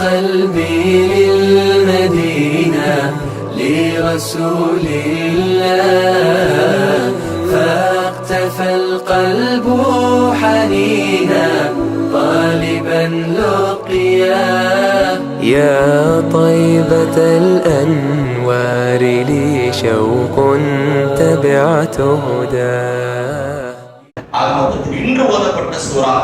قلبي للمدينة لرسول الله فاقتفى القلب حنينا طالبا لقياه يا طيبة الأنوار لي شوق تبعت هداه ஆக மொத்தத்தில் இன்று ஓதப்பட்ட சூரா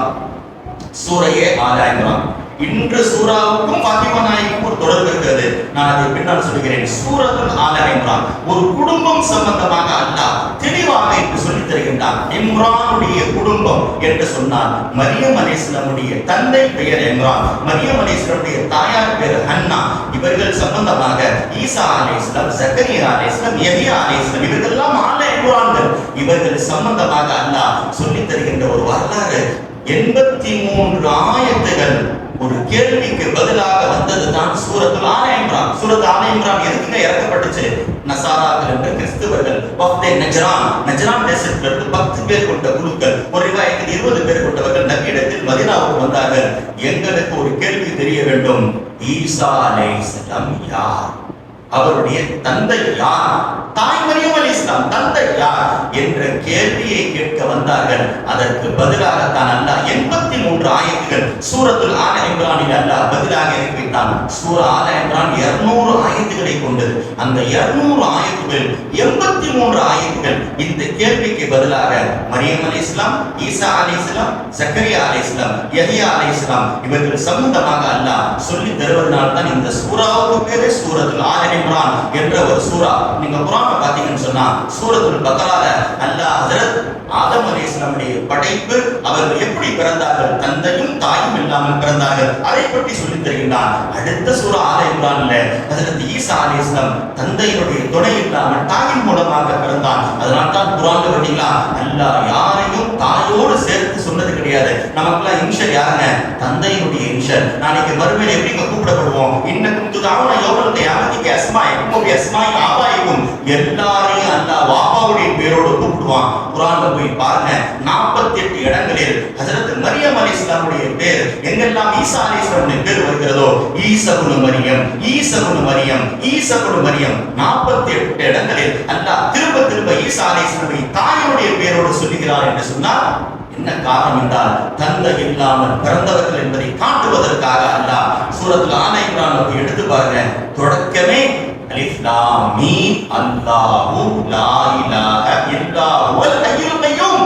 சூரையே ஆலா இம்ரான் இன்று சூராவுக்கும் பாத்திமா நாய்க்கும் ஒரு தொடர்பு இருக்கிறது. நான் அதை பின்னால் சொல்கிறேன் சூரத்துல் ஆலா இம்ரான். ஒரு குடும்பம் சம்பந்தமாக அல்லாஹ் தெளிவாக என்று சொல்லி தருகின்றார் இம்ரானுடைய குடும்பம் என்று சொன்னார் மரியம் அலிஸ்லமுடைய தந்தை பெயர் இம்ரான். மரியம் அலிஸ்லமுடைய தாயார் பெயர் ஹன்னா. இவர்கள் சம்பந்தமாக ஈசா அலிஸ்லாம் ஜக்கரியா அலிஸ்லாம் யஹியா அலிஸ்லாம் இவர்கள்லாம் ஆல இம்ரான்கள். இவர்கள் சம்பந்தமாக அல்லாஹ் சொல்லி தருகின்ற ஒரு வரலாறு. எண்பத்தி மூன்று ஆயத்துகள் ஒரு கேள்விக்கு பதிலாக வந்தது தான் சூரத்துல் ஆல இம்ரான். சூரத் ஆல இம்ரான் எதுக்குங்க இறக்கப்பட்டுச்சு? நசாராக்கள் என்ற கிறிஸ்துவர்கள் பக்தே நஜரான். நஜரான் தேசத்திலிருந்து பத்து பேர் கொண்ட குழுக்கள் ஒரு ரிவாயத்தில் இருபது பேர் கொண்டவர்கள் நபியிடத்தில் மதினாவுக்கு வந்தார்கள். எங்களுக்கு ஒரு கேள்வி தெரிய வேண்டும். ஈசா அலை யார்? அவருடைய தந்தை யார்? தாய் மரியம் அலி இஸ்லாம் தந்தை யார் என்ற கேள்வியை கேட்க வந்தார்கள். அதற்கு பதிலாகத்தான் அல்லாஹ் எண்பத்தி மூன்று ஆயத்துகள் சூரத்துல் ஆல இம்ரானில் அல்லாஹ் பதிலாக இருக்கின்றான் சூர ஆல இம்ரான் இருநூறு ஆயத்துகளை கொண்டது. அந்த இருநூறு ஆயத்துகள் எண்பத்தி மூன்று ஆயத்துகள் இந்த கேள்விக்கு பதிலாக மரியம் அலி இஸ்லாம் ஈசா அலி இஸ்லாம் சக்கரியா அலி இஸ்லாம் யஹியா அலி இஸ்லாம் இவர்கள் சம்பந்தமாக அல்லாஹ் சொல்லி தருவதனால்தான் இந்த சூறாவுக்கு பேரே சூரத்துல் ஆல இம்ரான் என்ற ஒரு சூரா நீங்க குரான் பாத்தீங்கன்னு சொன்னா சூரத்துல் பக்கரால அல்லாஹ் ஹசரத் ஆதம் அலைஹிஸ்ஸலாமுடைய படைப்பு அவர்கள் எப்படி பிறந்தார்கள்? தந்தையும் தாயும் இல்லாமல் பிறந்தார்கள். அதை பற்றி சொல்லி தருகின்றான். அடுத்த சூற ஆல இம்ரான்ல ஹஜரத் ஈசா அலேஸ்லம் தந்தையினுடைய துணை இல்லாமல் தாயின் மூலமாக பிறந்தான். அதனால்தான் குரான் பார்த்தீங்களா அல்லாஹ் யாரையும் தாயோடு சேர்த்து சொன்னது கிடையாது நமக்குலாம் இன்ஷர் யாருங்க? தந்தையினுடைய இன்ஷர் நாளைக்கு மறுமையில எப்படிங்க கூப்பிடப்படுவோம்? இன்னும் துதாவும் யோகத்தை யாமதிக்கு அஸ்மாயிக்கும் அஸ்மாய் ஆபாயும் எல்லாரையும் அந்த வாப்பாவுடைய பேரோடு கூப்பிடுவான். குரான்ல போய் பாருங்க நாற்பத்தி எட்டு இடங்களில் ஹசரத் மரியம் அலிஸ்லாமுடைய பேர் எங்கெல்லாம் ஈசா அலிஸ்லாமுடைய பேர் வருகிறதோ ஈசகுனு மரியம் ஈசகுனு மரியம் ஈசகுனு மரியம் நாற்பத்தி எட்டு இடங்களில் அல்லாஹ் திரும்ப திரும்ப ஈசா அலிஸ்லாமுடைய தாயுடைய பேரோடு சொல்லுகிறார் என்று சொன்னால் என்ன காரணம் என்றால் தந்தை இல்லாமல் பிறந்தவர்கள் என்பதை காட்டுவதற்காக அல்ல சூரத்தில் ஆன இம்ரான் எடுத்து பாருங்க தொடக்கமே அலிஃப் லாம் அல்லாஹு லா இலாஹ கய்யூம்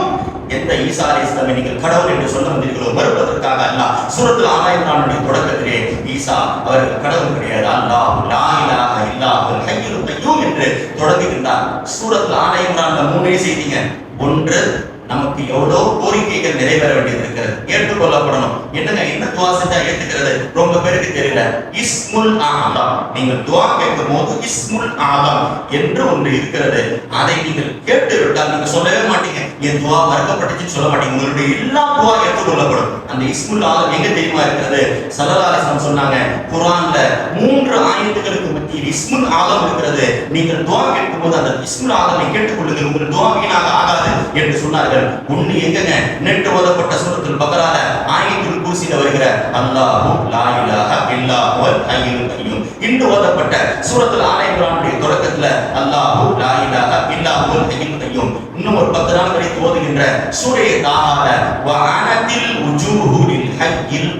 எந்த ஈசா அலைஹிஸ்ஸலாமை நீங்கள் கடவுள் என்று சொல்ல வந்தீர்களோ மறுப்பதற்காக அல்ல சூரத்தில் ஆன இம்ரானுடைய தொடக்கத்திலே ஈசா அவர்கள் கடவுள் கிடையாது. அல்லாஹ் லா இலாஹ இல்லா ஹுவல் கய்யூம் என்று தொடங்குகின்றார். சூரத்தில் ஆன இம்ரான்ல மூணே செய்திங்க. ஒன்று நமக்கு எவ்வளவு கோரிக்கைகள் நிறைவேற வேண்டியது இருக்கிறது ஏற்றுக்கொள்ளப்படணும். என்னங்க என்ன துவா செஞ்சா ஏத்துக்கிறது? ரொம்ப பேருக்கு தெரியல. இஸ்முல் ஆலம் நீங்கள் துவா கேட்கும் போது இஸ்முல் ஆலம் என்று ஒன்று இருக்கிறது. அதை நீங்கள் கேட்டு விட்டால் நீங்க சொல்லவே மாட்டீங்க. என் துவா மறுக்கப்பட்டுச்சுன்னு சொல்ல மாட்டீங்க. உங்களுடைய எல்லா துவா ஏற்றுக்கொள்ளப்படும். அந்த இஸ்முல் ஆலம் எங்க தெரியுமா இருக்கிறது? சலதாரசம் சொன்னாங்க குரான்ல மூன்று ஆயத்துகளுக்கு மத்தியில் இஸ்முல் ஆலம் இருக்கிறது. நீங்கள் துவா கேட்கும் போது அந்த இஸ்முல் ஆலமை கேட்டுக்கொள்ளுங்கள். உங்கள் துவா வீணாக ஆகாது என்று சொன்னார்கள். ஒண்ணு எங்கங்க? நேற்று ஓதப்பட்ட சுரத்தில் பக்ரால ஆயத்துல் குர்சில வருகிற அல்லாஹு லா இலாஹ இல்லாஹுவல் ஹய்யுல் கய்யூம் இன்று ஓதப்பட்ட சூரத்துல் ஆல இம்ரானுடைய தொடக்கத்துல அல்லாஹு லா இலாஹ இல்லாஹுவல் ஹய்யுல் கய்யூம் இன்னும் ஒரு பத்து நாள் கழித்து ஓதுகின்ற சூரிய தாகால வஅனத்தில் உஜூஹு லில் ஹய்யில்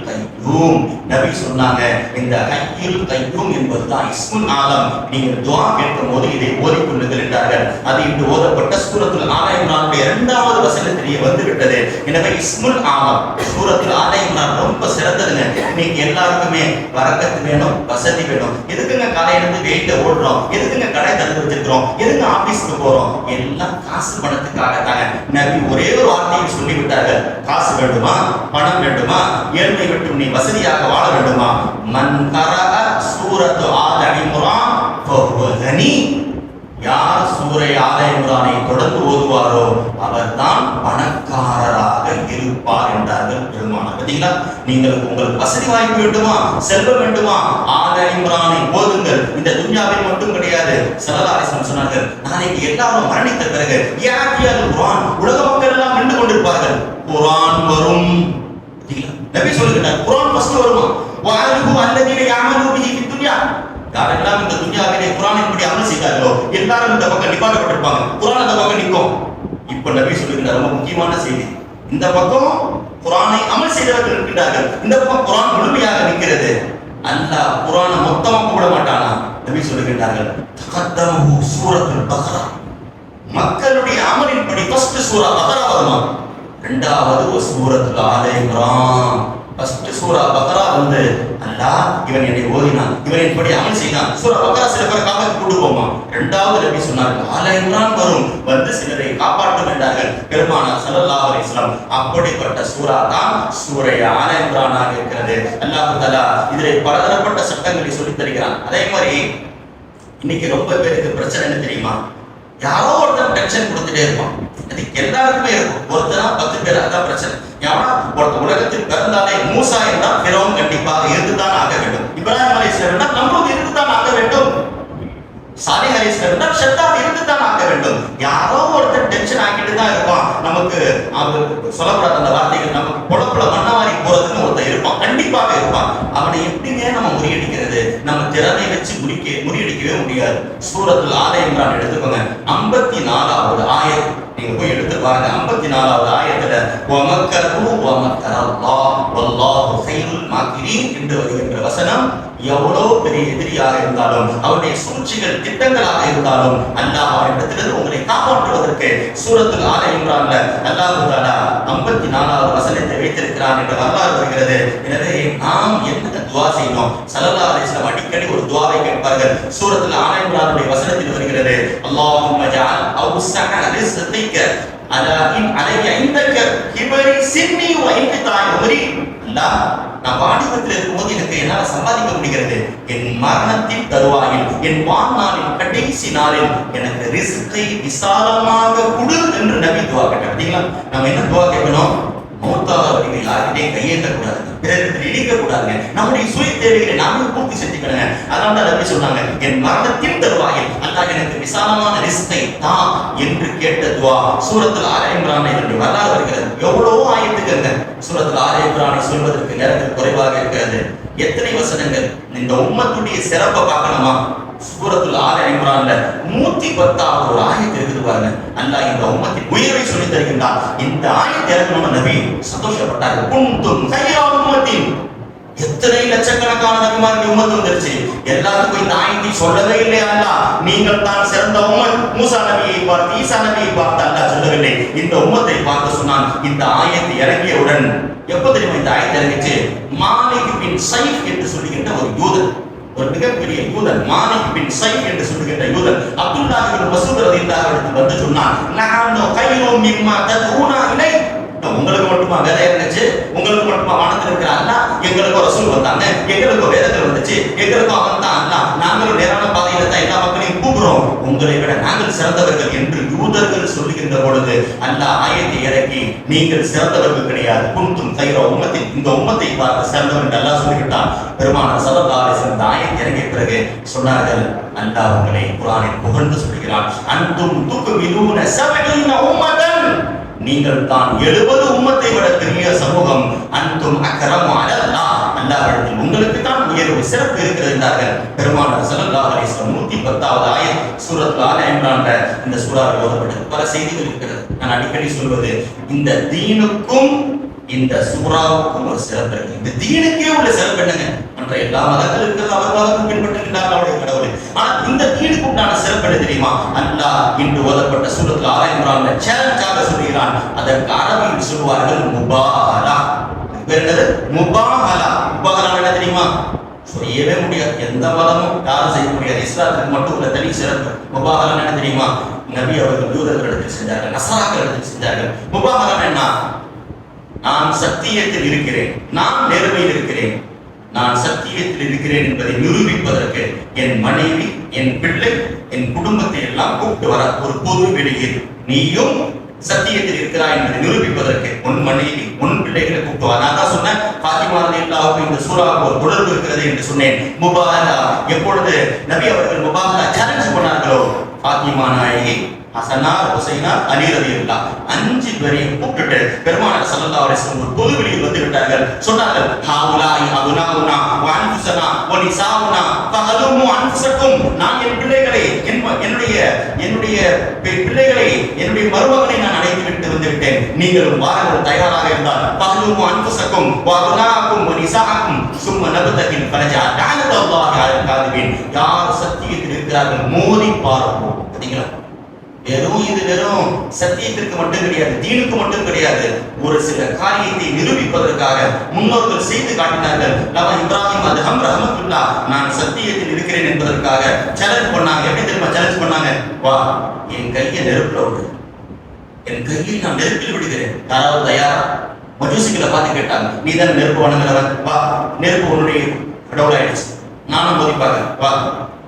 ரூம் நபி சொன்னாங்க இந்த ஹய்யில் என்பது என்பதுதான் இஸ்முல் ஆலம். நீங்கள் துவா கேட்கும் போது இதை ஓதிக்கொள்ளுங்கள் என்றார்கள். அது இன்று ஓதப்பட்ட சூரத்தில் ஆல இம்ரானுடைய இரண்டாவது வசனத்திலேயே வந்து விட்டது எனவே இஸ்முல் ஆலம் சூரத்தில் ஆல இம்ரான் ரொம்ப சிறந்ததுங்க. இன்னைக்கு எல்லாருக்குமே வரக்கத்து வேணும் வசதி வேணும். எதுக்குங்க காலையில வெயிட்ட ஓடுறோம்? எதுக்குங்க கடை திறந்து வச்சிருக்கிறோம்? எதுக்கு ஆபீஸ்க்கு போறோம்? எல்லாம் காசு பணத்துக்காக தாங்க நபி ஒரே ஒரு வார்த்தையை சொல்லிவிட்டார்கள். காசு வேண்டுமா? பணம் வேண்டுமா? ஏழ்மை விட்டு நீ வசதியாக வாழ வேண்டுமா? மன் கரஅ சூரத்து ஆல அடிமுறான் கனி. யார் சூரை ஆல இம்ரானை தொடர்ந்து ஓதுவாரோ அவர்தான் பணக்காரராக இருப்பார் என்றார்கள் பெருமானார். பார்த்தீங்களா? நீங்கள் உங்களுக்கு வசதி வாய்ப்பு வேண்டுமா? செல்வம் வேண்டுமா? ஆல இம்ரானை ஓதுங்கள். இந்த துன்யாவில் மட்டும் கிடையாது சலதாரிசனம் சொன்னார்கள் நாளைக்கு எல்லாரும் மரணித்த பிறகு ஏன் குரான் உலக மக்கள் எல்லாம் நின்று கொண்டிருப்பார்கள். குரான் வரும். பார்த்தீங்களா? நபி சொல்லுகிறார் குரான் ஃபர்ஸ்ட் வருமா? வாலிபு அல்லதீன யாமலு பிஹி ஃபித் துன்யா. யாரெல்லாம் இந்த துன்யாவிலே குரானின் படி அமல் செய்தார்களோ எல்லாரும் இந்த பக்கம் நிப்பாட்டப்பட்டிருப்பாங்க. குரான் அந்த பக்கம் நிற்கும். இப்ப நபி சொல்லுகிறார் ரொம்ப முக்கியமான செய்தி. இந்த பக்கம் குரானை அமல் செய்தவர்கள் இருக்கின்றார்கள். இந்த பக்கம் குரான் முழுமையாக நிற்கிறது. அல்லாஹ் குரானை மொத்தமா கூட மாட்டானா? நபி சொல்லுகின்றார்கள் தகத்தமஹு சூரத்துல் பக்ரா மக்களுடைய அமலின்படி ஃபர்ஸ்ட் சூரா பக்ரா வருமா? ரெண்டாவது ஒரு சூரத்துல் ஆல ஃபர்ஸ்ட் சூரா பக்ரா வந்து அல்லா இவன் என்னை ஓதினான். இவன் இப்படி அமல் செய்தான். சூரா பக்ரா சில பேரை காப்பாற்றி கொண்டு போமா? ரெண்டாவது நபி சொன்னார்கள் ஆல இம்ரான் வரும். வந்து சிலரை காப்பாற்றும் என்றார்கள். பெருமானார் சல்லா அலைஹி அப்படிப்பட்ட சூரா தான் சூரை ஆல இம்ரானாக இருக்கிறது. அல்லாஹு தலா இதிலே பலதரப்பட்ட சட்டங்களை சொல்லித் தருகிறான். அதே மாதிரி இன்னைக்கு ரொம்ப பேருக்கு பிரச்சனை என்ன தெரியுமா? யாரோ ஒருத்தர் டென்ஷன் கொடுத்துட்டே இருப்பான். இன்னைக்கு எல்லாருக்குமே இருக்கும். ஒருத்தரா பத்து பேர் அதான் பிரச்சனை. ஏன்னா ஒருத்த உலகத்தில் பிறந்தாலே மூசா என்றால் பிறவும் கண்டிப்பாக இருந்துதான் ஆக வேண்டும். இப்ராஹிம் அலிஸ்லாம் என்றால் நம்மளும் இருந்துதான் ஆக வேண்டும். சாலி அலிஸ்லாம் செத்தா இருந்துதான் ஆக வேண்டும். யாரோ ஒருத்தர் டென்ஷன் ஆக்கிட்டு தான் இருப்பான். நமக்கு அவர் சொல்லக்கூடாத அந்த வார்த்தைகள் நமக்கு பொழப்புல மண்ணவாரி போறதுன்னு ஒருத்தர் இருப்பான். கண்டிப்பாக இருப்பான். அவனை எப்படிங்க நம்ம முறியடிக்கிறது? நம்ம திறமை வச்சு முடிக்க முறியடிக்கவே முடியாது. சூரத்தில் ஆலயம் நான் எடுத்துக்கோங்க ஐம்பத்தி நாலாவது ஆயத் நீங்க போய் எடுத்து பாருங்க ஐம்பத்தி நாலாவது ஆயத்துல வமக்கரு வமக்கர வல்லாஹு கைருல் மாக்கிரீன் என்று வருகின்ற வசனம் எவ்வளவு பெரிய எதிரியாக இருந்தாலும் அவருடைய சூழ்ச்சிகள் திட்டங்களாக இருந்தாலும் அல்லாஹ் அவரிடத்திலிருந்து உங்களை காப்பாற்றுவதற்கு சூரத்தில் ஆல இம்ரான்ல அல்லாஹ் தாலா ஐம்பத்தி நாலாவது வசனத்தை வைத்திருக்கிறான் என்ற வரலாறு வருகிறது. எனவே நாம் என்ன துவா செய்யணும் சலல்லா அலிஸ்லாம் அடிக்கடி ஒரு துவாவை கேட்பார்கள். சூரத்தில் ஆல இம்ரானுடைய வசனத்தில் வருகிறது அல்லாஹும் மஜால் அவ்ஸஅ ரிஸ்கிக அலா இன் அலைய இந்தக்க கிபரி சின்னி வ இன்கிதாய் உமரி அல்லாஹ் நான் வாணிபத்தில் இருக்கும்போது எனக்கு என்னால சம்பாதிக்க முடிகிறது. என் மரணத்தின் தருவாயில் என் வாழ்நாளின் கடைசி நாளில் எனக்கு ரிஸ்கை விசாலமாக கொடு என்று நபி துவா கேட்டேன் அப்படிங்களா நம்ம என்ன துவா கேட்கணும்? மௌத்தாக வரைக்கும் யார்கிட்டையும் கையேற்ற கூடாது பிறருக்கு இடிக்க கூடாதுங்க நம்முடைய சுய தேவைகளை நாமே பூர்த்தி செஞ்சுக்கணுங்க. அதனால தான் நபி சொன்னாங்க என் மரணத்தின் தருவாயில் அல்லாஹ் எனக்கு விசாலமான ரிஸ்கை தான் என்று கேட்ட துவா. சூரத்தில் ஆல இம்ரான் இதனுடைய வரலாறு வருகிறது. எவ்வளவோ ஆயத்துக்கு சூரத்தில் ஆல சொல்வதற்கு நேரத்தில் குறைவாக இருக்கிறது. எத்தனை வசனங்கள்? இந்த உம்மத்துடைய சிறப்பை பார்க்கணுமா? சூரத்துல ஆல இம்ரான்ல நூத்தி பத்தாவது ஒரு ஆயத்தை இருக்குது பாருங்க. இந்த உம்மத்தின் உயர்வை சொல்லி தருகின்றார் இந்த ஆயத்தை இறங்கணும் நபி? சந்தோஷப்பட்டார்கள். குந்தும் கையா உம்மத்தின். எத்தனை லட்சக்கணக்கான நபிமார்கள் உமத்து வந்துருச்சு? எல்லாத்துக்கும் இந்த ஆயத்தி சொல்லவே இல்லையா அல்லாஹ் நீங்கள் தான் சிறந்த உமன் மூசா நபியை பார்த்து ஈசா நபியை பார்த்து அல்லா சொல்லவில்லை. இந்த உம்மத்தை பார்த்து சொன்னான் இந்த ஆயத்தை இறங்கியவுடன் எப்ப தெரியுமா இந்த ஆயத்தை இறங்கிச்சு? மாலிக் பின் சைஃப் என்று சொல்லுகின்ற ஒரு யூதன். ஒரு மிகப்பெரிய யூதன் மாலிக் பின் சைஃப் என்று சொல்லுகின்ற யூதன். அப்துல்லா இப்னு மசூத் ரலியல்லாஹு அன்ஹு வந்து சொன்னான் நான் கைரும் மிம்மா ததுனா இலை உங்களுக்கு மட்டுமா வேதம் இருந்துச்சு? உங்களுக்கு மட்டுமா வானத்தில் இருக்கிற அல்லா எங்களுக்கு ஒரு ரசூல் வந்தாங்க. எங்களுக்கு வேதத்தில் வந்துச்சு. எங்களுக்கும் அவன் தான் அல்லா நாங்களும் நேரான பாதையில தான் எல்லா மக்களையும் கூப்பிடுறோம். உங்களை விட நாங்கள் சிறந்தவர்கள் என்று யூதர்கள் சொல்லுகின்ற பொழுது அந்த ஆயத்தை இறக்கி நீங்கள் சிறந்தவர்கள் கிடையாது. குன்றும் தைர உமத்தை இந்த உம்மத்தை பார்த்து சிறந்தவர் என்று அல்லாஹ் சொல்லிவிட்டான். பெருமானார் ஸல்லல்லாஹு சிறந்த ஆயத்தை இறங்கிய பிறகு சொன்னார்கள் அல்லாஹ் உங்களை குரானை புகழ்ந்து சொல்கிறான். அன்தும் துக்மிலூன சபஈன உம்மதன். நீங்கள் தான் எழுபது உம்மத்தை விட பெரிய சமூகம். அன்பும் அக்கரம் அலல்லா அல்லாஹ்விடத்தில் உங்களுக்கு தான் உயர்வு சிறப்பு இருக்கிறது என்றார்கள். பெருமானார் ஸல்லல்லாஹு அலைஹி வஸல்லம் 110வது ஆயத் சூரத் ஆல இம்ரான்ல இந்த சூறாவில் ஓதப்பட்டது. பல செய்திகள் இருக்கிறது. நான் அடிக்கடி சொல்வது இந்த தீனுக்கும் இந்த சூறாவுக்கும் ஒரு சிறப்பு இருக்கு. இந்த தீனுக்கே உள்ள சிறப்பு என்னங்க? மற்ற எல்லா மதங்களுக்கும் அவர் மதமும் பின்பற்றுகின்றார்கள் அவருடைய கடவுளை. ஆனால் இந்த தீனுக்கு உண்டான சிறப்பு என்ன தெரியுமா? அல்லாஹ் இன்று ஓதப்பட்ட சூரத்தில் ஆராய்கிறான் சேலஞ்சாக சொல்கிறான் அதற்கு அரபியில் சொல்வார்கள் முபாலா. என்னது? முபாஹலா முபாஹலா என்ன தெரியுமா? செய்யவே முடியாது. எந்த மதமும் யாரும் செய்ய முடியாது. இஸ்லாத்துக்கு மட்டும் உள்ள தனி சிறப்பு. முபாஹலா என்ன தெரியுமா? நபி அவர்கள் யூதர்களிடத்தில் செஞ்சார்கள். நசராக்களிடத்தில் செஞ்சார்கள். முபாஹலா என்ன? நான் சத்தியத்தில் இருக்கிறேன். நான் நேர்மையில் இருக்கிறேன். நான் சத்தியத்தில் இருக்கிறேன் என்பதை நிரூபிப்பதற்கு என் மனைவி என் பிள்ளை என் குடும்பத்தை எல்லாம் கூப்பிட்டு வர ஒரு பொது வெளியில் நீயும் சத்தியத்தில் இருக்கிறாய் என்பதை நிரூபிப்பதற்கு உன் மனைவி உன் பிள்ளைகளை கூப்பிட்டு வா. நான் தான் சொன்னேன் பாத்திமாரதி எல்லாவுக்கும் இந்த சூறாவுக்கு ஒரு தொடர்பு இருக்கிறது என்று சொன்னேன். முபாரா எப்பொழுது நபி அவர்கள் முபாஹலா சேலஞ்ச் பண்ணார்களோ? பாத்திமா நாயகி ஹசனா ஹுசைனா அலி ரவி இருந்தா அஞ்சு பேரையும் கூப்பிட்டுட்டு பெருமானார் சல்லல்லா அலைஹி ஒரு பொது வெளியில் வந்து விட்டார்கள் சொன்னார்கள் ஹாவுலாய் அபுனாவுனா வ அன்ஃபுஸனா வ நிசாவுனா ஃபஹலுமு நான் என் பிள்ளைகளை என்னுடைய என்னுடைய பிள்ளைகளை என்னுடைய மருமகனை நான் அழைத்து விட்டு வந்துவிட்டேன். நீங்களும் வாருங்கள் தயாராக இருந்தால் ஃபஹலுமு அன்ஃபுஸக்கும் வ அபுனாக்கும் வ சும்ம நபதகின் பலஜா தானத்தல்லாஹி அலல் யார் சத்தியத்தில் இருக்கிறார்கள்? மோதி பார்ப்போம். வெறும் இது வெறும் சத்தியத்திற்கு மட்டும் கிடையாது தீனுக்கு மட்டும் கிடையாது. ஒரு சில காரியத்தை நிரூபிப்பதற்காக முன்னோர்கள் செய்து காட்டினார்கள். லவ இப்ராஹிம் அது ஹம் ரஹமத்துல்லா நான் சத்தியத்தில் இருக்கிறேன் என்பதற்காக சேலஞ்ச் பண்ணாங்க. எப்படி தெரியுமா சேலஞ்ச் பண்ணாங்க? வா என் கையை நெருப்புல விடு. என் கையை நான் நெருப்பில் விடுகிறேன். யாராவது தயாரா மஜூசிகளை பார்த்து கேட்டாங்க. நீ தானே நெருப்பு வணங்குறவன் வா நெருப்பு உன்னுடைய கடவுளாயிடுச்சு. நானும் போதிப்பாங்க. வா.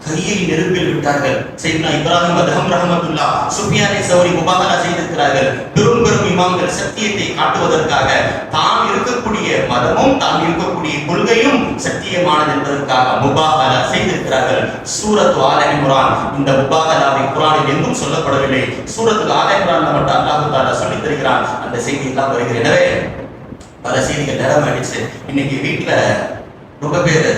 கையை நெருப்பில் விட்டார்கள். சைத்னா இப்ராஹிம் அதஹம் ரஹமத்துல்லா சுஃபியானை சௌரி முபாதலா செய்திருக்கிறார்கள். பெரும் பெரும் இமாம்கள் சத்தியத்தை காட்டுவதற்காக தான் இருக்கக்கூடிய மதமும் தான் இருக்கக்கூடிய கொள்கையும் சத்தியமானது என்பதற்காக முபாகலா செய்திருக்கிறார்கள். சூரத் ஆல இம்ரான் இந்த முபாகலாவை குரானில் எங்கும் சொல்லப்படவில்லை. சூரத்து ஆல மட்டும் அல்லாஹு தாலா சொல்லித் தருகிறான். அந்த செய்தி எல்லாம் வருகிறது. எனவே பல செய்திகள் நிறமாயிடுச்சு இன்னைக்கு வீட்டுல ரொம்ப பேர்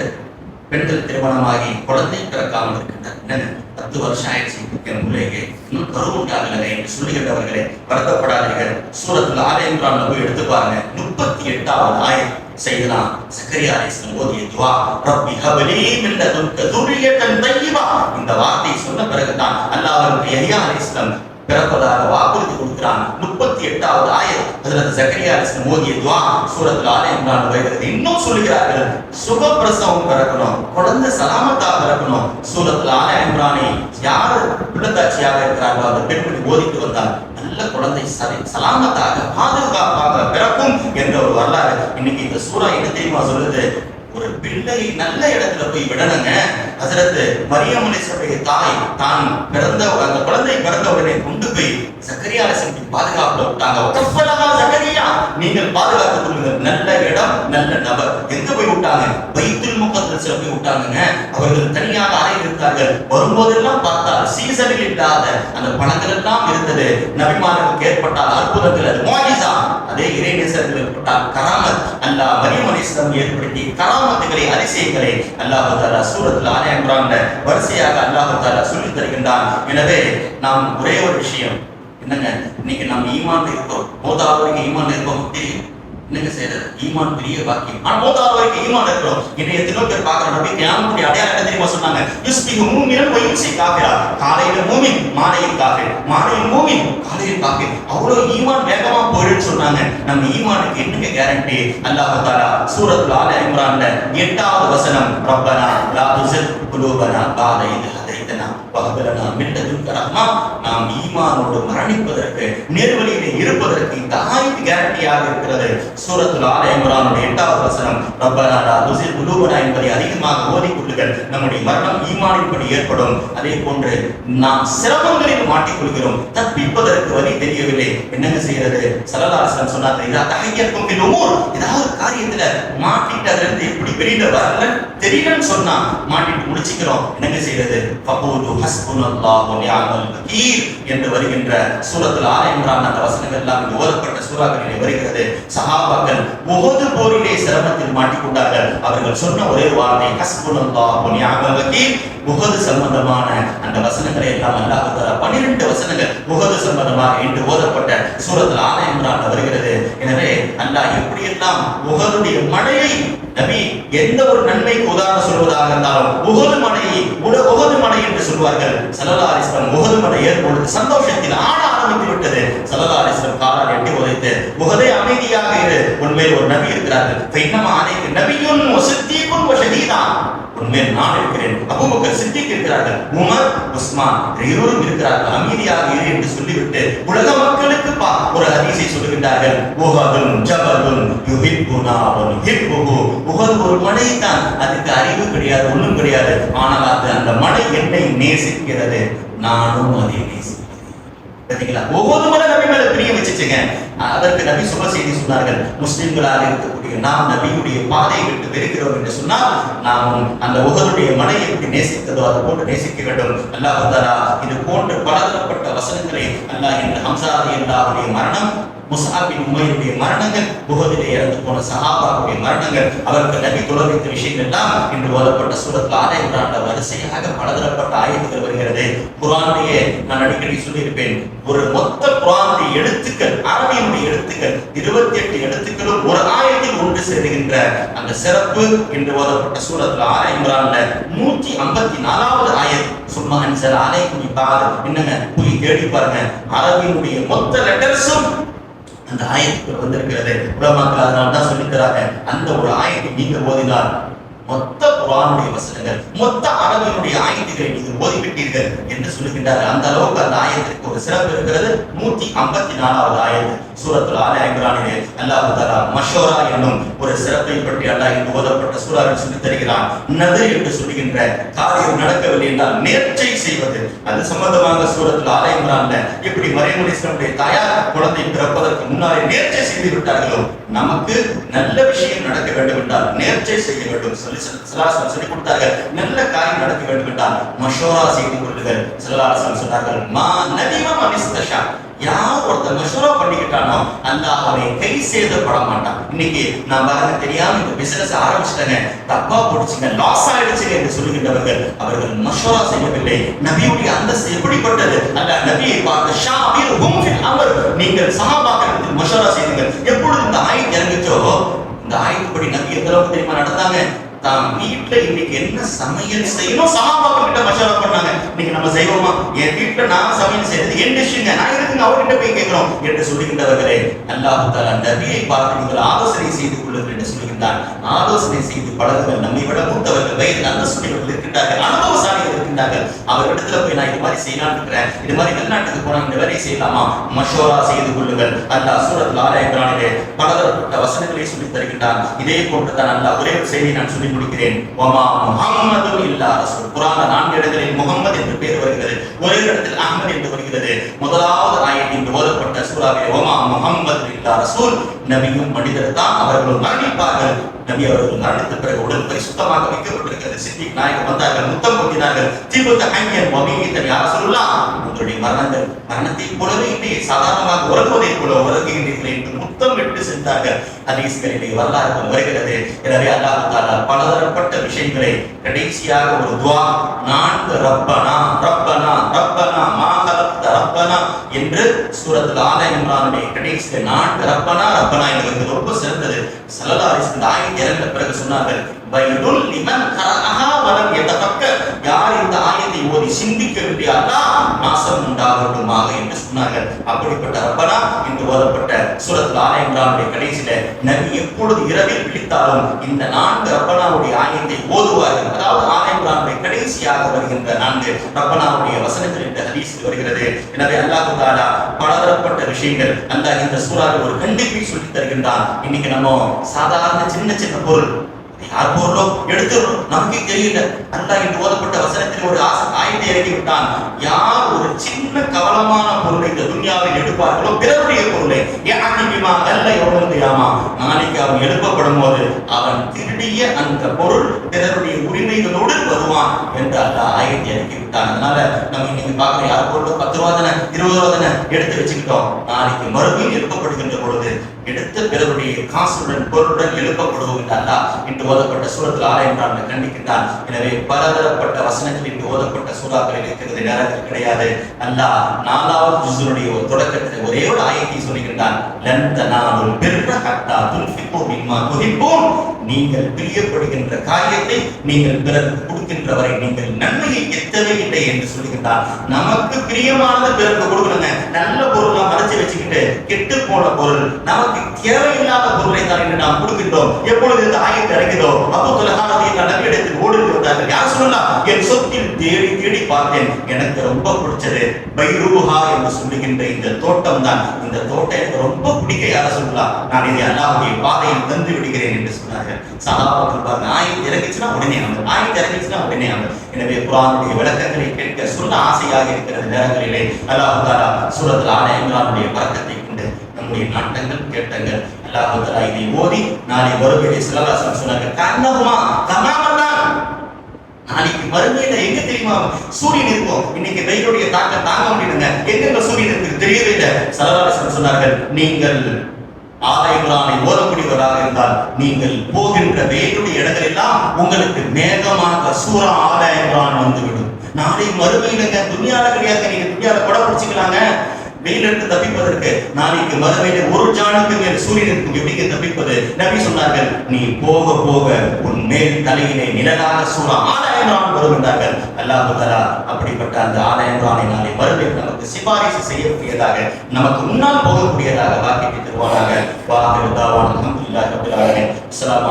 பெண்கள் திருமணமாகி குழந்தை பிறக்காமல் இருக்கின்றன பத்து வருஷம் ஆயிடுச்சு. என் பிள்ளைக்கு. இன்னும் கருவுண்டாகலை என்று சொல்லுகின்றவர்களே வருத்தப்படாதீர்கள். சூரத்தில் ஆலயம்ரான் போய் எடுத்து பாருங்க முப்பத்தி எட்டாவது ஆயிரம் செய்தலாம் சக்கரியா அலிஸ்லம் ஓதிய துவா. ரப்பி ஹபலி மின் லதுன்க துர்ரியத்தன் தய்யிபா. இந்த வார்த்தையை சொன்ன பிறகுதான் அல்லாஹ் அவருக்கு யஹ்யா அலிஸ்லம் பிறப்பதாக வாக்குறுதி கொடுக்கிறாங்க. முப்பத்தி எட்டாவது ஆயிரம் அதுல ஜக்கரியா அலிஸ்லம் மோதிய துவா சூரத்தில் ஆலயம் நான் வருகிறது இன்னும் சொல்லுகிறார்கள். சுகப்பிரசவம் பிறக்கணும். குழந்தை சலாமத்தா பிறக்கணும். சூரத்தில் ஆலயம் இம்ரானை யார் பிள்ளத்தாட்சியாக இருக்கிறார்களோ அந்த பெண்மணி ஓதிட்டு வந்தால் நல்ல குழந்தை சரி சலாமத்தாக பாதுகாப்பாக பிறக்கும் என்ற ஒரு வரலாறு. இன்னைக்கு இந்த சூறா என்ன தெரியுமா சொல்லுது? ஒரு பிள்ளை நல்ல இடத்துல போய் விடணுங்க. அசரத்து மரியம் சபைய தாய் தான் பிறந்த அந்த குழந்தை பிறந்த உடனே கொண்டு போய் சக்கரியா அலிஸ்வருக்கு பாதுகாப்புல விட்டாங்க. சக்கரியா. நீங்கள் பாதுகாத்து கொள்ளுங்கள். நல்ல இடம் நல்ல நபர். விட்டாங்க பைத்துல் முகத்தஸ்ல போய் விட்டாங்கங்க. அவர்கள் தனியாக அறையில் இருந்தார்கள். வரும்போதெல்லாம் பார்த்தால் சீசனில் இல்லாத அந்த பணங்கள் எல்லாம் இருந்தது. நபிமாரனுக்கு ஏற்பட்டால் அற்புதங்கள். அது மோஜிசா அதே இறைநேசர்கள் ஏற்பட்டால் கராமத். அல்லாஹ் மரியம் அலிஸ்லாம் ஏற்படுத்தி கராமத்துகளை அதிசயங்களை அல்லாஹ் தாலா சூரத்தில் ஆல வரிசையாக அல்லாஹ் தாலா சொல்லி தருகின்றான். எனவே நாம் ஒரே ஒரு விஷயம். என்னங்க? இன்னைக்கு நம்ம ஈமான் இருக்கோம். மூதாவது ஈமான் இருக்கோம். தெரியும். என்னங்க செய்யறது? ஈமான் பெரிய பாக்கியம். ஆனா மோதாவது வரைக்கும் ஈமான் இருக்கிறோம் இன்னைக்கு எத்தனையோ பேர் பார்க்கறோம் நபி கியாமத்துடைய அடையாளம் தெரியுமா சொன்னாங்க? யுஸ்பிஹு மூமினன் வ யும்சி காஃபிரா. காலையில மூமின் மாலையில் காஃபிர். மாலையில் மூமின் காலையில் காஃபிர். அவ்வளவு ஈமான் வேகமா போயிடுன்னு சொன்னாங்க. நம்ம ஈமானுக்கு என்னங்க கேரண்டி அல்லாஹ் தஆலா சூரத்துல் ஆல இம்ரான்ல எட்டாவது வசனம் ரப்பனா லா துஸிக் குலூபனா பாத இத் ஹதைத்தனா. வஹப் லனா ரஹ்மா நாம் ஈமானோடு மரணிப்பதற்கு நேர்வழியிலே இருப்பதற்கு இந்த ஆயுத கேரண்டியாக இருக்கிறது. சூரத்துல் ஆல இம்ரானுடைய எட்டாவது வசனம் ரப்பனா லா குலூபனா என்பதை அதிகமாக ஓதிக்கொள்ளுங்கள். நம்முடைய மரணம் ஈமானின்படி ஏற்படும். அதே போன்று நாம் சிரமங்களில் மாட்டிக்கொள்கிறோம். தப்பிப்பதற்கு வழி தெரியவில்லை. என்னங்க செய்யறது? சரதாசன் சொன்னார் இதா தகையற்கும் பின் ஏதாவது ஒரு காரியத்துல மாட்டிட்டு அதுல இருந்து எப்படி வெளியில வரல தெரியலன்னு சொன்னா மாட்டிட்டு முடிச்சுக்கிறோம். என்னங்க செய்யறது? பப்போது ஹஸ்புனல்லாஹு வ நிஅமல் வகீல் என்று வருகின்ற சூரத்தில் ஆல இம்ரான் அந்த வசனங்கள் எல்லாம் இங்கு ஓதப்பட்ட சூறாக்களிலே வருகிறது. சஹாபாக்கள் உஹது போரிலே சிரமத்தில் மாட்டிக்கொண்டார்கள். அவர்கள் சொன்ன ஒரே வார்த்தை ஹஸ்புனல்லாஹு வ நிஅமல் வகீல். முகது சம்பந்தமான அந்த வசனங்களை எல்லாம் அல்லாஹ் தஆலா 12 வசனங்கள் முகது சம்பந்தமாக என்று ஓதப்பட்ட சூரத்தில் ஆல இம்ரான் வருகிறது. எனவே அல்லாஹ் எப்படியெல்லாம் முகதுடைய மழையை நபி எந்த ஒரு நன்மைக்கு உதாரணம் சொல்வதாக இருந்தாலும் உகது மனை உட உகது மனை என்று சொல்வார்கள். சல்லல்லா அலிஸ்லாம் உகது மனை ஏற்பொழுது சந்தோஷத்தில் ஆட ஆரம்பித்து விட்டது. சல்லல்லா அலிஸ்லாம் காலால் எட்டி உதைத்து உகதை அமைதியாக இரு. உண்மையில் ஒரு நபி இருக்கிறார்கள். ஃபைன்னமா அலைக்கு நபியும் வ சித்தீகுன் உண்மையில் நான் இருக்கிறேன். அபுபக்கர் சித்திக் இருக்கிறார்கள். உமர் உஸ்மான் இருவரும் இருக்கிறார்கள். அமைதியாக இரு என்று சொல்லிவிட்டு உலக மக்களுக்கு பா ஒரு ஹதீஸை சொல்லுகின்றார்கள். உகதும் ஜபதும் யுஹிப்புனா ஹிப்புகு உகது ஒரு மனைத்தான் தான் அதுக்கு அறிவு கிடையாது ஒன்றும் கிடையாது. ஆனால் அது அந்த மனை என்னை நேசிக்கிறது. நானும் அதை நேசிக்கிறேன். பார்த்தீங்களா ஒவ்வொரு முறை நபி மேல பிரிய வச்சுச்சுங்க. அதற்கு நபி சுப செய்தி சொன்னார்கள் முஸ்லிம்களாக இருக்கக்கூடிய நாம் நபியுடைய பாதையை விட்டு வெறுக்கிறோம் என்று சொன்னால் நாம் அந்த உகருடைய மனையை எப்படி நேசித்ததோ அது போன்று நேசிக்க வேண்டும். அல்லாஹ் தாலா இது போன்று பலதரப்பட்ட வசனங்களை அல்லாஹ் என்று ஹம்சாதி அல்லாஹுடைய மரணம் முசாபின் உமையுடைய மரணங்கள் புகதிலே இறந்து போன சஹாபாவுடைய மரணங்கள் அவருக்கு நபி தொடர்பித்த விஷயங்கள் எல்லாம் இன்று ஓதப்பட்ட சூரத்தில் ஆலய வரிசையாக பலதரப்பட்ட ஆயத்துகள் வருகிறது. குரானுடைய நான் அடிக்கடி சொல்லியிருப்பேன் ஒரு மொத்த குரானுடைய எழுத்துக்கள் அரபியினுடைய எழுத்துக்கள் இருபத்தி எட்டு எழுத்துக்களும் ஒரு ஆயத்தில் ஒன்று சேருகின்ற அந்த சிறப்பு இன்று ஓதப்பட்ட சூரத்தில் ஆலய நூத்தி நூற்றி ஐம்பத்தி நாலாவது ஆயத். சும்மா அன்சல் ஆலயக்கும் இப்பாது என்னங்க? போய் தேடி பாருங்க. அரபியினுடைய மொத்த லெட்டர்ஸும் அந்த ஆயத்துக்கு வந்திருக்கிறது. உலமாக்கள் அதனால தான் சொல்லித்தராங்க. அந்த ஒரு ஆயத்தை நீங்க ஓதினால் மொத்த குரானுடைய வசனங்கள் மொத்த அரபனுடைய ஆயுதங்களை நீங்கள் ஓதிவிட்டீர்கள் என்று சொல்லுகின்றார்கள். அந்த அளவுக்கு அந்த ஆயத்திற்கு ஒரு சிறப்பு இருக்கிறது. நூத்தி ஐம்பத்தி நாலாவது ஆயத்து சூரத்துல ஆல இம்ரானிலே அல்லாஹு தாலா மஷோரா என்னும் ஒரு சிறப்பை பற்றி அல்லாஹ் என்று ஓதப்பட்ட சூறாவில் சொல்லி தருகிறான். நது என்று சொல்லுகின்ற காரியம் நடக்கவில்லை என்றால் நேர்ச்சை செய்வது அது சம்பந்தமாக சூரத்துல ஆல இம்ரான்ல எப்படி மறைமுறை தாயார் குழந்தை பிறப்பதற்கு முன்னாலே நேர்ச்சை செய்து விட்டார்களோ நமக்கு நல்ல விஷயம் நடக்க வேண்டும் என்றால் நேர்ச்சை செய்ய வேண்டும். சொல்லி சிலாசம் சொல்லி கொடுத்தார்கள். நல்ல காரியம் நடக்க வேண்டும் என்றால் மஷோரா செய்து கொள்ளுங்கள். சிலாசம் சொன்னார்கள் மா நதிமம் அமிஸ்தஷா யார் ஒருத்தர் மஷூரா பண்ணிக்கிட்டானோ அந்த அவனை கை சேதப்பட மாட்டான். இன்னைக்கு நான் பாருங்க தெரியாம இந்த பிசினஸ் ஆரம்பிச்சிட்டாங்க தப்பா போடுச்சுங்க லாஸ் ஆயிடுச்சுங்க என்று சொல்லுகின்றவர்கள் அவர்கள் மஷூரா செய்யவில்லை. நபியுடைய அந்தஸ்து எப்படிப்பட்டது? அந்த நபியை பார்த்து ஷா அமீர் ஹும் அமர். நீங்கள் சஹாபாக்களுக்கு மஷூரா செய்யுங்கள். எப்பொழுது இந்த ஆயத் இறங்குச்சோ? இந்த ஆயத்துப்படி நபி எந்த அளவுக்கு தெரியுமா நடந்தாங்க? தான் வீட்டுல இன்னைக்கு என்ன சமையல் செய்யணும்? சமாபாக்கம் கிட்ட மசாலா பண்ணாங்க. இன்னைக்கு நம்ம செய்வோமா? என் வீட்டுல நான் சமையல் செய்யறது என் டிஷ்ஷுங்க நான் எதுக்கு அவர்கிட்ட போய் கேட்கிறோம்? என்று சொல்லுகின்றவர்களே அல்லாஹு தாலா நபியை பார்த்து நீங்கள் ஆலோசனை செய்து கொள்ளுங்கள் என்று சொல்லுகின்றார் ஆலோசனை செய்து பழகுங்கள். நம்மை விட மூத்தவர்கள் வயதில் அந்தஸ்துடையவர்கள் இருக்கின்றார்கள். அனுபவசாலிகள் இருக்கின்றார்கள் அவர்களிடத்துல போய் நான் இது மாதிரி செய்யலாம்னு இருக்கிறேன். இது மாதிரி வெளிநாட்டுக்கு போனா இந்த வேலையை செய்யலாமா? மஷோரா செய்து கொள்ளுங்கள். அல்லாஹ் சூரத்தில் ஆராய்கிறானே பலதரப்பட்ட வசனங்களை சொல்லி தருகின்றான். இதே போன்று தான் அல்லாஹ் ஒரே ஒரு செய்தியை நான் சொல்லி முடிக்கிறேன். ஒமா முஹம்மது இல்லா ரசூல். குரான்ல நான்கு இடங்களில் முகம்மது என்று பேர் வருகிறது. ஒரே இடத்தில் அஹ்மத் என்று வருகிறது. முதலாவது ஆயத் ஓதப்பட்ட சூறாவிலே ஒமா முகம்மது இல்லா ரசூல். நபியும் மனிதர் தான் அவர்கள் மரணிப்பார்கள். நபி அவர்கள் மரணித்த பிறகு உடல் பரிசுத்தமாக வைக்கப்பட்டிருக்கிறது. சித்திக் நாயகம் வந்தார்கள் முத்தம் கொட்டினார்கள். தீபத்த ஐயன் வமீகித்தன் யார சொல்லலாம் உங்களுடைய மரணங்கள் மரணத்தை போலவே இல்லையே. சாதாரணமாக உறங்குவதை போல உறங்குகின்றீர்கள் என்று முத்தம் விட்டு சென்றார்கள். ஹதீஸ்களிலே வரலாறு வருகிறது. எனவே அல்லாஹ் தாலா பலதரப்பட்ட விஷயங்களை கடைசியாக ஒரு துவா நான்கு ரப்பனா ரப்பனா ரப்பனா மா ரப்பனா என்று சூரத்தில் ஆலயம் இம்ரானுடைய கடைசியில் நான்கு ரப்பனா ரப்பனா என்று ரொம்ப சிறந்தது. சலதாரிஸ் இந்த வஸல்லம் இறந்த பிறகு சொன்னார்கள் வைலுல் லிமன் கரஹா வலம் எதபக்க யார் இந்த ஆயத்தை ஓதி சிந்திக்க அல்லாஹ் நாசம் உண்டாகட்டுமாக என்று சொன்னார்கள். அப்படிப்பட்ட ரப்பனா என்று ஓதப்பட்ட சுரத் ஆல இம்ரானுடைய கடைசியில நபி எப்பொழுது இரவில் விழித்தாலும் இந்த நான்கு ரப்பனாவுடைய ஆயத்தை ஓதுவார்கள். அதாவது ஆல கடைசியாக வருகின்ற நான்கு ரப்பனாவுடைய வசனத்தில் இந்த ஹதீஸில் வருகிறது. எனவே அல்லாஹு தாலா பலதரப்பட்ட விஷயங்கள் அல்லாஹ் இந்த சூறாவில் ஒரு கண்டிப்பை சொல்லி தருகின்றான். இன்னைக்கு நம்ம சாதாரண சின்ன சின்ன பொருள் யார் பொருளோ எடுத்துறோம் நமக்கு தெரியல. அந்த இன்று ஓதப்பட்ட வசனத்தில் ஒரு ஆசை ஆயத்தை இறக்கி விட்டான். யார் ஒரு சின்ன கவலமான பொருளை இந்த துன்யாவில் எடுப்பார்களோ? பிறருடைய பொருளை. யாத்திபிமா அல்ல எவ்வளவு நாளைக்கு அவன் எழுப்பப்படும் போது அவன் திருடிய அந்த பொருள் பிறருடைய உரிமைகளோடு வருவான் என்று அல்லாஹ் ஆயத்தை இறக்கி விட்டான். அதனால நம்ம இன்னைக்கு பார்க்கணும் யார் பொருள்? பத்து ரூபா தானே இருபது ரூபா தானே எடுத்து வச்சுக்கிட்டோம். நாளைக்கு மறுபடியும் எழுப்பப்படுகின்ற பொழுது எடுத்த பிறருடைய காசுடன் பொருளுடன் எழுப்பப்படுவோம். என்று இன்று ஓதப்பட்ட சூரத்தில் ஆலயம்தான் கண்டிக்கின்றான். எனவே பலதரப்பட்ட வசனங்கள் இன்று ஓதப்பட்ட சூறாக்கள் இருக்கிறது நேரத்தில் கிடையாது. அல்லாஹ் நாலாவது ஜுசுனுடைய ஒரு தொடக்கத்தில் ஒரே ஒரு ஆயத்தை சொல்லுகின்றான். லன் தனாலுல் பிர்ர ஹத்தா துன்ஃபிகு மிம்மா துஹிப்பூன். நீங்கள் பிரியப்படுகின்ற காரியத்தை நீங்கள் பிறருக்கு கொடுக்கின்ற வரை நீங்கள் நன்மையை எத்தவே இல்லை என்று சொல்லுகின்றார் நமக்கு பிரியமானது பிறருக்கு கொடுக்கணுங்க. நல்ல பொருளை மறைச்சு வச்சுக்கிட்டு கெட்டு போன பொருள் நமக்கு தேவையில்லாத பொருளை தான் என்று நாம் கொடுக்கின்றோம். எப்பொழுது இந்த ஆயத்தை இறங்குதோ தோட்டத்தில் தேடி தேடி பார்த்தேன். எனக்கு ரொம்ப பிடிச்சது பைரூஹா என்று சொல்லுகின்ற இந்த தோட்டம் தான் இந்த தோட்டம் எனக்கு ரொம்ப பிடிக்க யார சொல்லலாம். நான் இதை அல்லாவுடைய பாதையில் தந்து விடுகிறேன் என்று சொன்னார்கள். சகாபாக்கள் பாருங்க ஆயத்து இறங்கிச்சுன்னா உடனே நம்ம ஆயத்து இறங்குச்சுன்னா உடனே அமல் எனவே குரானுடைய விளக்கங்களை கேட்க சொல்ல ஆசையாக இருக்கிற நேரங்களிலே அல்லாஹ் சூரத்தில் ஆன இம்ரானுடைய பழக்கத்தை கொண்டு நம்முடைய நாட்டங்கள் கேட்டங்கள் அல்லாஹ் இதை ஓதி நாளை வருவதை சிலவாசம் சொன்னார்கள் கண்ணகுமா கமாமல்லாம் நாளைக்கு மறுமையில எங்க தெரியுமா? சூரியன் இருக்கும். இன்னைக்கு வெயிலுடைய தாக்கம் தாங்க முடியுங்க எங்க சூரியன் இருக்கு தெரியவே இல்லை. சலவாசன் சொன்னார்கள் நீங்கள் ஆலயங்களானை ஓதக்கூடியவராக இருந்தால் நீங்கள் போகின்ற வெயிலுடைய இடங்கள் எல்லாம் உங்களுக்கு மேகமாக சூறா ஆலயங்களான் வந்துவிடும். நாளை மறுமையிலங்க துணியால கிடையாது. நீங்க துணியால கூட பிடிச்சிக்கலாங்க. வெயிலிருந்து தப்பிப்பதற்கு நாளைக்கு மறுமையில ஒரு ஜானுக்கு மேல் சூரியனுக்கு எப்படிங்க தப்பிப்பது. நபி சொன்னார்கள் நீ போக போக உன் மேல் தலையிலே நிழலாக சூறா ஆலயம்ரான் வரும் என்றார்கள். அல்லாஹ் தலா அப்படிப்பட்ட அந்த ஆலயங்களானை நாளை மறுமையில் நமக்கு சிபாரிசு செய்யக்கூடியதாக நமக்கு முன்னால் போகக்கூடியதாக வாக்கிட்டு தருவானாக. வாக்கிருந்தாவான் அல்ஹம்துலில்லாஹி ரப்பில் ஆலமீன். அஸ்ஸலாமு